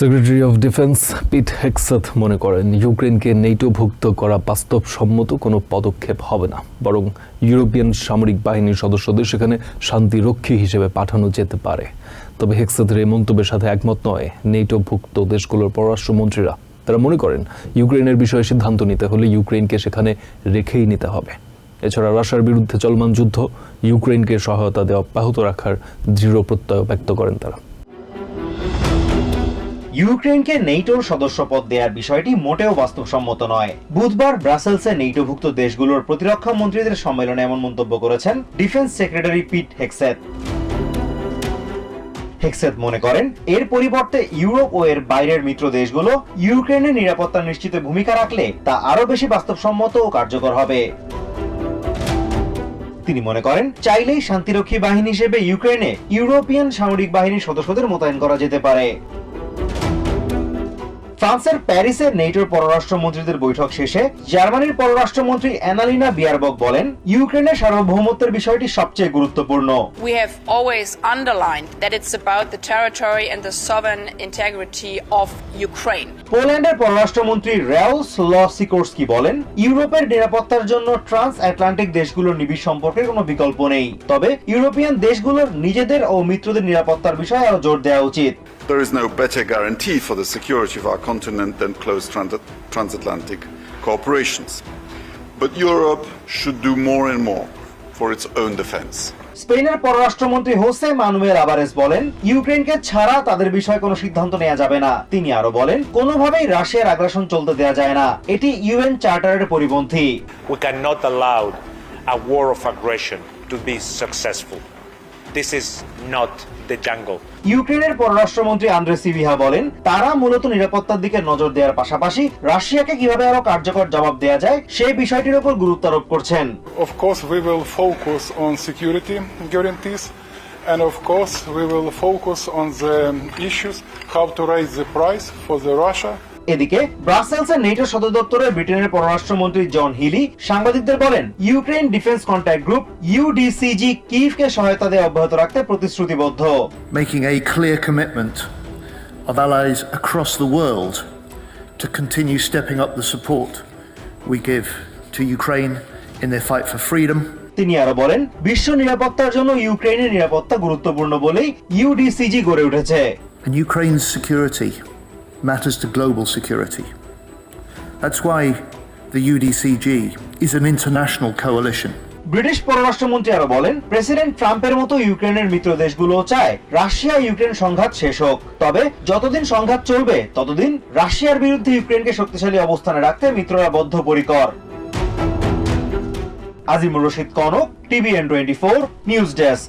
Secretary of defence Pete Hegseth মনে করেন ইউক্রেনকে নেটোভুক্ত করা বাস্তবসম্মত কোনো পদক্ষেপ হবে না। বরং ইউরোপিয়ান সামরিক বাহিনীর সদস্যদের সেখানে শান্তিরক্ষী হিসেবে পাঠানো যেতে পারে। তবে হেক্সাথের এই মন্তব্যের সাথে একমত নয় নেটোভুক্ত দেশগুলোর পররাষ্ট্রমন্ত্রীরা। তারা মনে করেন ইউক্রেনের বিষয়ে সিদ্ধান্ত নিতে হলে ইউক্রেনকে সেখানে রেখেই নিতে হবে। এছাড়া রাশিয়ার বিরুদ্ধে চলমান যুদ্ধ ইউক্রেনকে সহায়তা দেওয়া অব্যাহত রাখার দৃঢ় প্রত্যয় ব্যক্ত করেন তারা। ইউক্রেনকে নেইটোর সদস্যপদ দেওয়ার বিষয়টি মোটেও বাস্তবসম্মত নয়। বুধবার ব্রাসেলসে নেইটোভুক্ত দেশগুলোর প্রতিরক্ষা মন্ত্রীদের সম্মেলনে এমন মন্তব্য করেছেন defence secretary Pete Hegseth Hegseth মনে করেন, এর পরিবর্তে ইউরোপ ও এর বাইরের মিত্র দেশগুলো ইউক্রেনের নিরাপত্তা নিশ্চিতে ভূমিকা রাখলে তা আরও বেশি বাস্তবসম্মত ও কার্যকর হবে। তিনি মনে করেন, চাইলেই শান্তিরক্ষী বাহিনী হিসেবে ইউক্রেনে ইউরোপিয়ান সামরিক বাহিনীর সদস্যদের মোতায়েন করা যেতে পারে। ফ্রান্সের প্যারিসের নেটোর পররাষ্ট্রমন্ত্রীদের বৈঠক শেষে জার্মানির পররাষ্ট্রমন্ত্রী অ্যানালিনা বিয়ারবক বলেন ইউক্রেনের সার্বভৌমত্বের বিষয়টি সবচেয়ে গুরুত্বপূর্ণ। We have always underlined that it's about the territory and the sovereign integrity of Ukraine. পোল্যান্ডের পররাষ্ট্রমন্ত্রী র্যাউস ল সিকোর্সকি বলেন ইউরোপের নিরাপত্তার জন্য ট্রান্স আটলান্টিক দেশগুলোর নিবিড় সম্পর্কে কোনো বিকল্প নেই। তবে ইউরোপিয়ান দেশগুলোর নিজেদের ও মিত্রদের নিরাপত্তার বিষয়ে আরও জোর দেওয়া উচিত। There is no better guarantee for the security of our continent than close trans- transatlantic cooperations. But Europe should do more and more for its own defense. স্পেনের পররাষ্ট্রমন্ত্রী হোসে মানুয়েল আবারেস বলেন ইউক্রেনকে ছাড়া তাদের বিষয়ে কোনো সিদ্ধান্ত নেওয়া যাবে না তিনি আরও বলেন কোনোভাবেই রাশিয়ার আগ্রাসন চলতে দেওয়া যায় না এটি ইউএন চার্টারের পরিপন্থী We cannot allow a war of aggression to be successful. This is not the jungle ইউক্রেনের পররাষ্ট্রমন্ত্রী আন্দ্রে সিভিহা বলেন তারা মূলত নিরাপত্তার দিকে নজর দেওয়ার পাশাপাশি রাশিয়াকে কীভাবে আরও কার্যকর জবাব দেওয়া যায় সেই বিষয়টির উপর গুরুত্ব আরোপ করছেন। Of course we will focus on security guarantees And of course, we will focus on the issues how to raise the price for the Russia এদিকে ব্রাসেলসের নেটো সদর দপ্তরে ব্রিটেনের পররাষ্ট্রমন্ত্রী জন হিলি সাংবাদিকদের বলেন Ukraine defence contact group UDCG কিভকে সহায়তা দেওয়া অব্যাহত রাখতে প্রতিশ্রুতিবদ্ধ। Making a clear commitment of allies across the world to continue stepping up the support we give to Ukraine in their fight for freedom. তিনি আরও বলেন বিশ্ব নিরাপত্তার জন্য ইউক্রেনের নিরাপত্তা গুরুত্বপূর্ণ বলেই ইউডিসিজি গড়ে উঠেছে। And Ukraine's security matters to global security. That's why the UDCG is an international coalition. British পররাষ্ট্রমন্ত্রী আরও বলেন, প্রেসিডেন্ট ট্রাম্পের মতো ইউক্রেনের মিত্র দেশগুলো চায় রাশিয়া ইউক্রেন সংঘাত শেষ হোক তবে যতদিন সংঘাত চলবে, ততদিন রাশিয়ার বিরুদ্ধে ইউক্রেনকে শক্তিশালী অবস্থানে রাখতে মিত্ররা বদ্ধপরিকর Azimur Rashid Kanak, TVN twenty four, news desk